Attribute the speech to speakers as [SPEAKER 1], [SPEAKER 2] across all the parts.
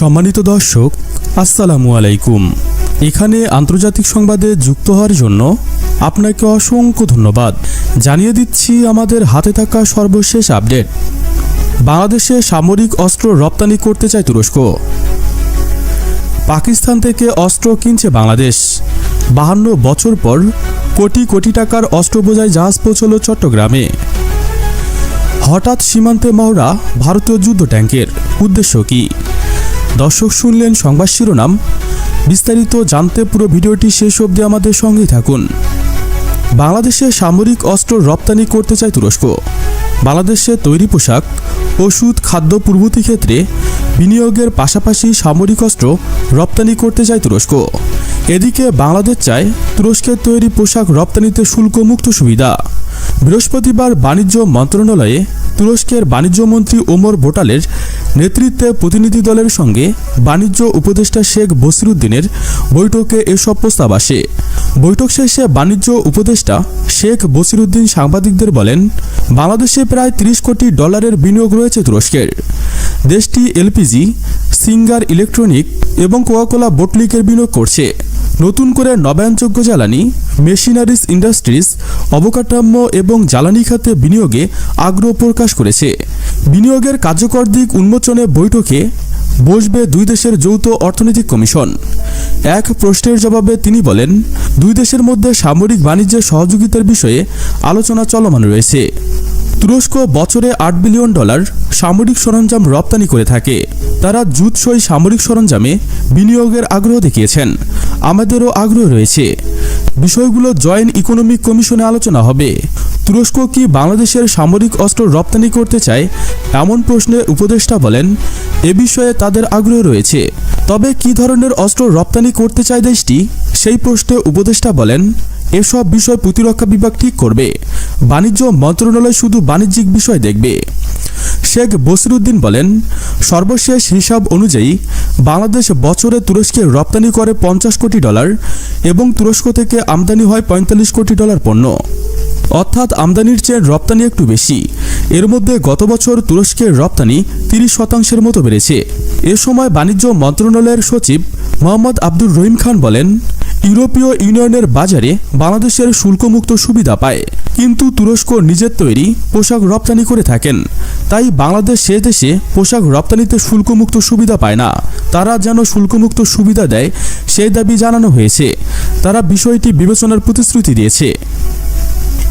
[SPEAKER 1] সম্মানিত দর্শক, আসসালামু আলাইকুম। এখানে আন্তর্জাতিক সংবাদে যুক্ত হওয়ার জন্য আপনাকে অসংখ্য ধন্যবাদ। জানিয়ে দিচ্ছি আমাদের হাতে থাকা সর্বশেষ আপডেট। বাংলাদেশে সামরিক অস্ত্র রপ্তানি করতে চায় তুরস্ক। পাকিস্তান থেকে অস্ত্র কিনছে বাংলাদেশ। বাহান্ন বছর পর কোটি কোটি টাকার অস্ত্র বোঝায় জাহাজ পৌঁছল চট্টগ্রামে। হঠাৎ সীমান্তে মহড়া, ভারতীয় যুদ্ধ ট্যাঙ্কের। উদ্দেশ্য কি? দর্শক শুনলেন সংবাদ শিরোনাম। বিস্তারিত জানতে পুরো ভিডিওটি শেষ অবধি আমাদের সঙ্গেই থাকুন। বাংলাদেশে সামরিক অস্ত্র রপ্তানি করতে চায় তুরস্ক। বাংলাদেশে তৈরি পোশাক, ওষুধ, খাদ্য পূর্বতি ক্ষেত্রে বিনিয়োগের পাশাপাশি সামরিক অস্ত্র রপ্তানি করতে চায় তুরস্ক। এদিকে বাংলাদেশ চায় তুরস্কের তৈরি পোশাক রপ্তানিতে শুল্কমুক্ত সুবিধা। বৃহস্পতিবার বাণিজ্য মন্ত্রণালয়ে তুরস্কের বাণিজ্যমন্ত্রী ওমর ভোটালের নেতৃত্বে প্রতিনিধি দলের সঙ্গে বাণিজ্য উপদেষ্টা শেখ বসিরুদ্দিনের বৈঠকে এসব প্রস্তাব আসে। বৈঠক শেষে বাণিজ্য উপদেষ্টা শেখ বসিরুদ্দিন সাংবাদিকদের বলেন, বাংলাদেশে প্রায় ৩০ কোটি ডলারের বিনিয়োগ রয়েছে তুরস্কের। দেশটি এলপিজি, সিঙ্গার ইলেকট্রনিক এবং কোকাকোলা বোটলিকের বিনিয়োগ করছে। নতুন করে নবায়নযোগ্য জ্বালানি, মেশিনারিজ ইন্ডাস্ট্রিজ, অবকাঠামো এবং জ্বালানি খাতে বিনিয়োগে আগ্রহ প্রকাশ করেছে। বিনিয়োগের কার্যকর দিক উন্মোচনে বৈঠকে বসবে দুই দেশের যৌথ অর্থনৈতিক কমিশন। এক প্রশ্নের জবাবে তিনি বলেন, দুই দেশের মধ্যে সামরিক বাণিজ্যের সহযোগিতার বিষয়ে আলোচনা চলমান রয়েছে। তুরস্ক বছরে আট বিলিয়ন ডলার সামরিক সরঞ্জাম রপ্তানি করে থাকে। তারা জুতসই সামরিক সরঞ্জামে বিনিয়োগের আগ্রহ দেখিয়েছেন। আমাদেরও আগ্রহ রয়েছে। বিষয়গুলো জয়েন্ট ইকোনমিক কমিশনে আলোচনা হবে। তুরস্ক কি বাংলাদেশের সামরিক অস্ত্র রপ্তানি করতে চায়, এমন প্রশ্নে উপদেষ্টা বলেন, এ বিষয়ে তাদের আগ্রহ রয়েছে। তবে কি ধরনের অস্ত্র রপ্তানি করতে চায় দেশটি? সেই প্রশ্নে উপদেষ্টা বলেন, এসব বিষয় প্রতিরক্ষা বিভাগ ঠিক করবে। বাণিজ্য মন্ত্রণালয় শুধু বাণিজ্যিক বিষয় দেখবে। শেখ বসিরুদ্দিন বলেন, সর্বশেষ হিসাব অনুযায়ী বাংলাদেশ বছরে তুরস্কে রপ্তানি করে পঞ্চাশ কোটি ডলার এবং তুরস্ক থেকে আমদানি হয় পঁয়তাল্লিশ কোটি ডলার পণ্য। অর্থাৎ আমদানির চেয়ে রপ্তানি একটু বেশি। এর মধ্যে গত বছর তুরস্কের রপ্তানি তিরিশ শতাংশের মতো বেড়েছে। এ সময় বাণিজ্য মন্ত্রণালয়ের সচিব মোহাম্মদ আব্দুর রহিম খান বলেন, ইউরোপীয় ইউনিয়নের বাজারে বাংলাদেশের শুল্কমুক্ত সুবিধা পায়। কিন্তু তুরস্ক নিজের তৈরি পোশাক রপ্তানি করে থাকেন। তাই বাংলাদেশ সে দেশে পোশাক রপ্তানিতে শুল্কমুক্ত সুবিধা পায় না। তারা যেন শুল্কমুক্ত সুবিধা দেয়, সেই দাবি জানানো হয়েছে। তারা বিষয়টি বিবেচনার প্রতিশ্রুতি দিয়েছে।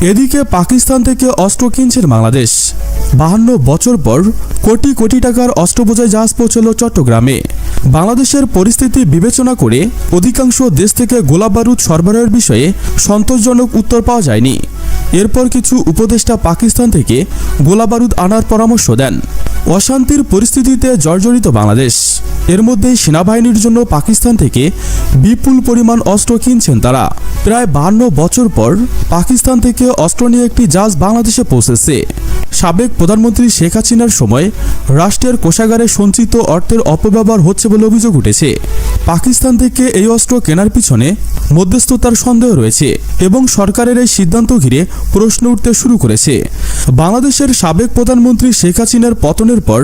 [SPEAKER 1] এদিকে পাকিস্তান থেকে অস্ত্র কিনছেন বাংলাদেশ। বাহান্ন বছর পর কোটি কোটি টাকার অস্ত্র বোঝাই জাহাজ পৌঁছল চট্টগ্রামে। বাংলাদেশের পরিস্থিতি বিবেচনা করে অধিকাংশ দেশ থেকে গোলাবারুদ সরবরাহের বিষয়ে সন্তোষজনক উত্তর পাওয়া যায়নি। এরপর কিছু উপদেষ্টা পাকিস্তান থেকে গোলাবারুদ আনার পরামর্শ দেন। অশান্তির পরিস্থিতিতে জর্জরিত বাংলাদেশ। এর মধ্যে সেনাবাহিনীর জন্য পাকিস্তান থেকে বিপুল পরিমাণ অস্ত্র কিনছেন তারা। প্রায় বান্ন বছর পর পাকিস্তান থেকে অস্ত্র নিয়ে একটি জাহাজ বাংলাদেশে পৌঁছেছে। সাবেক প্রধানমন্ত্রী শেখ হাসিনার সময় রাষ্ট্রের কোষাগারে সঞ্চিত অর্থের অপব্যবহার হচ্ছে বলে অভিযোগ উঠেছে। পাকিস্তান থেকে এই অস্ত্র কেনার পিছনে মধ্যস্থতার সন্দেহ রয়েছে এবং সরকারের এই সিদ্ধান্ত ঘিরে প্রশ্ন উঠতে শুরু করেছে। বাংলাদেশের সাবেক প্রধানমন্ত্রী শেখ হাসিনার পতনের পর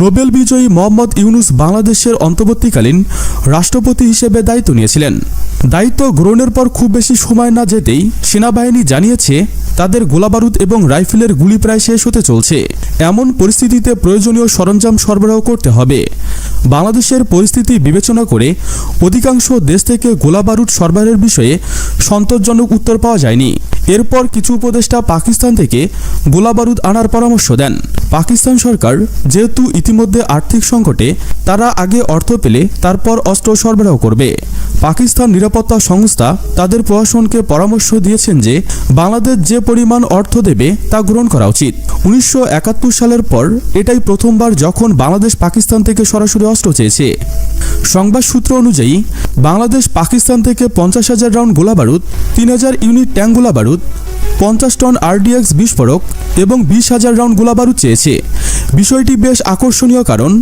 [SPEAKER 1] নোবেল বিজয়ী মোহাম্মদ ইউনুস বাংলাদেশের অন্তর্বর্তীকালীন রাষ্ট্রপতি হিসেবে দায়িত্ব নিয়েছিলেন। দায়িত্ব গ্রহণের পর খুব বেশি সময় না যেতেই সেনাবাহিনী জানিয়েছে, তাদের গোলাবারুদ এবং রাইফেলের গুলি প্রায় শেষ হতে চলছে। এমন পরিস্থিতিতে প্রয়োজনীয় সরঞ্জাম সরবরাহ করতে হবে। বাংলাদেশের পরিস্থিতি বিবেচনা করে অধিকাংশ দেশ থেকে গোলাবারুদ সরবরাহের বিষয়ে সন্তোষজনক উত্তর পাওয়া যায়নি। এরপর কিছু উপদেষ্টা পাকিস্তান থেকে গোলাবারুদ আনার পরামর্শ দেন। পাকিস্তান সরকার যেহেতু ইতিমধ্যে আর্থিক সংকটে, তারা আগে অর্থ পেলে তারপর অস্ত্র সরবরাহ করবে। পাকিস্তান নিরাপত্তা সংস্থা তাদের প্রশাসনকে পরামর্শ দিয়েছেন যে, বাংলাদেশ যে পরিমাণ অর্থ দেবে তা গ্রহণ করা উচিত। উনিশশো একাত্তর সালের পর এটাই প্রথমবার যখন বাংলাদেশ পাকিস্তান থেকে সরাসরি অস্ত্র চেয়েছে। সংবাদ সূত্র অনুযায়ী, বাংলাদেশ পাকিস্তান থেকে পঞ্চাশ হাজার রাউন্ড গোলাবারুদ, তিন হাজার ইউনিট ট্যাঙ্ক গোলাবারুদ পঞ্চাশ টন আরডিএক্স বিস্ফোরক এবং বিশ হাজার রাউন্ড গোলাবারুদ চেয়েছে। বিষয়টি বেশ আকর্ষণীয় কারণ,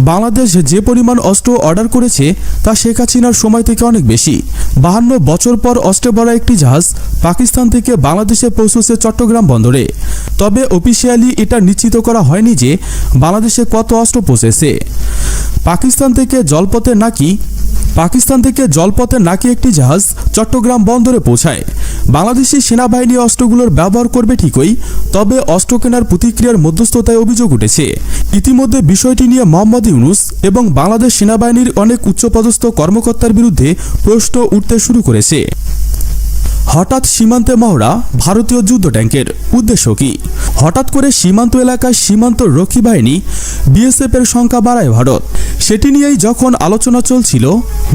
[SPEAKER 1] বাংলাদেশ যে পরিমাণ অস্ত্র অর্ডার করেছে তা শেখ হাসিনার সময় থেকে অনেক বেশি। বাহান্ন বছর পর অস্ত্রে ভরা একটি জাহাজ পাকিস্তান থেকে বাংলাদেশে পৌঁছেছে চট্টগ্রাম বন্দরে। তবে অফিসিয়ালি এটা নিশ্চিত করা হয়নি যে বাংলাদেশে কত অস্ত্র পৌঁছেছে। পাকিস্তান থেকে জলপথে নাকি পাকিস্তান থেকে জলপথে নাকি একটি জাহাজ চট্টগ্রাম বন্দরে পৌঁছায়। বাংলাদেশি সেনাবাহিনী অস্ত্রগুলোর ব্যবহার করবে ঠিকই, তবে অস্ত্র কেনার প্রতিক্রিয়ার মধ্যস্থতায় অভিযোগ উঠেছে। ইতিমধ্যে বিষয়টি নিয়ে মোহাম্মদ ইউনুস এবং বাংলাদেশ সেনাবাহিনীর অনেক উচ্চপদস্থ কর্মকর্তার বিরুদ্ধে প্রশ্ন উঠতে শুরু করেছে। হঠাৎ সীমান্তে মহড়া ভারতীয় যুদ্ধ ট্যাঙ্কের উদ্দেশ্য কি? হঠাৎ করে সীমান্ত এলাকায় সীমান্ত রক্ষী বাহিনী বিএসএফ এর সংখ্যা বাড়ায় ভারত। সেটি নিয়েই যখন আলোচনা চলছিল,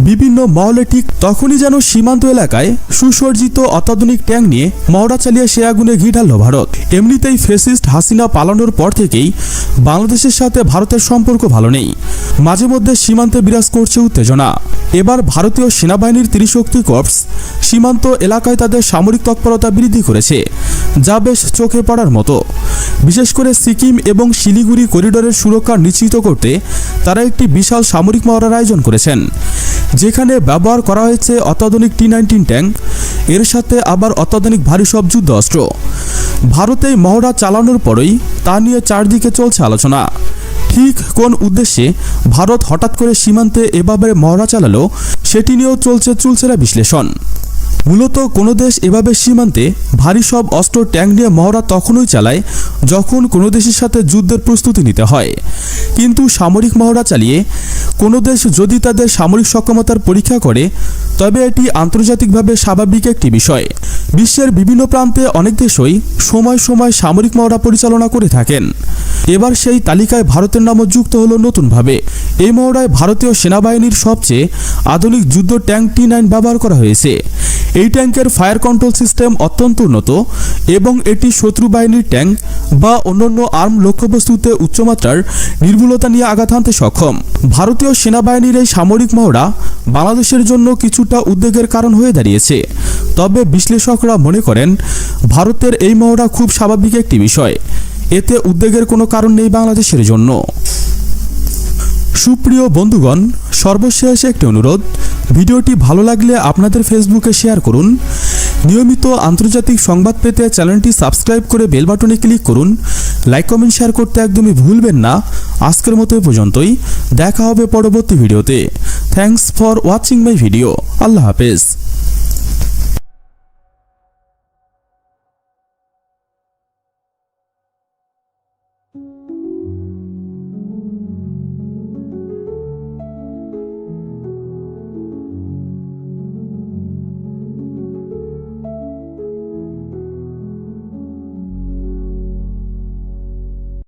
[SPEAKER 1] বিভিন্ন মহলে ঠিক তখনই যেন সীমান্ত এলাকায় সুসজ্জিত অত্যাধুনিক ট্যাঙ্ক নিয়ে মহড়া চালিয়ে সে আগুনে ঘি ঢালল ভারত। এমনিতেই ফেসিস্ট হাসিনা পালানোর পর থেকেই বাংলাদেশের সাথে ভারতের সম্পর্ক ভালো নেই। মাঝে মধ্যে সীমান্তে বিরাজ করছে উত্তেজনা। এবার ভারতীয় সেনাবাহিনীর ত্রিশক্তি কর্পস সীমান্ত এলাকায় তাদের সামরিক তৎপরতা বৃদ্ধি করেছে, যা বেশ চোখে পড়ার মতো। বিশেষ করে সিকিম এবং শিলিগুড়ি করিডোরের সুরক্ষা নিশ্চিত করতে তারা একটি বিশাল সামরিক মহড়ার আয়োজন করেছেন, যেখানে ব্যবহার করা হয়েছে অত্যাধুনিক টি নাইনটিন ট্যাঙ্ক, এর সাথে আবার অত্যাধুনিক ভারী সব যুদ্ধ অস্ত্র। ভারতে মহড়া চালানোর পরই তা নিয়ে চারদিকে চলছে আলোচনা। ঠিক কোন উদ্দেশ্যে ভারত হঠাৎ করে সীমান্তে এভাবে মহড়া চালালো, সেটি নিয়েও চলছে চুলচেরা বিশ্লেষণ। মূলত কোনো দেশ এভাবে সীমান্তে ভারী সব অস্ত্র, ট্যাঙ্ক নিয়ে মহড়া তখনই চালায় যখন কোনো দেশের সাথে যুদ্ধের প্রস্তুতি নিতে হয়। কিন্তু সামরিক মহড়া চালিয়ে কোনো দেশ যদি তাদের সামরিক সক্ষমতার পরীক্ষা করে, তবে এটি আন্তর্জাতিকভাবে স্বাভাবিক একটি বিষয়। বিশ্বের বিভিন্ন প্রান্তে অনেক দেশই সময় সময় সামরিক মহড়া পরিচালনা করে থাকেন। এবার সেই তালিকায় ভারতের নামও যুক্ত হল নতুনভাবে। এই মহড়ায় ভারতীয় সেনাবাহিনীর সবচেয়ে আধুনিক যুদ্ধ ট্যাঙ্ক টি নাইন ব্যবহার করা হয়েছে। এই ট্যাঙ্কের ফায়ার কন্ট্রোল সিস্টেম অত্যন্ত উন্নত এবং এটি শত্রু বাহিনীর ট্যাঙ্ক বা অন্যান্য আর্ম লক্ষ্যবস্তুতে উচ্চমাত্রার নির্ভুলতা নিয়ে আঘাত হানতে সক্ষম। ভারতীয় সেনাবাহিনীর এই সামরিক মহড়া বাংলাদেশের জন্য কিছুটা উদ্বেগের কারণ হয়ে দাঁড়িয়েছে। তবে বিশ্লেষকরা মনে করেন, ভারতের এই মহড়া খুব স্বাভাবিক একটি বিষয়। এতে উদ্বেগের কোনো কারণ নেই বাংলাদেশের জন্য। সুপ্রিয় বন্ধুগণ, সর্বশেষ একটি অনুরোধ ভিডিওটি ভালো লাগলে আপনাদের ফেসবুকে শেয়ার করুন। নিয়মিত আন্তর্জাতিক সংবাদ পেতে চ্যানেলটি সাবস্ক্রাইব করে বেল বাটনে ক্লিক করুন। লাইক, কমেন্ট, শেয়ার করতে একদমই ভুলবেন না। আজকের মতো পর্যন্তই। দেখা হবে পরবর্তী ভিডিওতে। Thanks for watching my video আল্লাহ হাফেজ।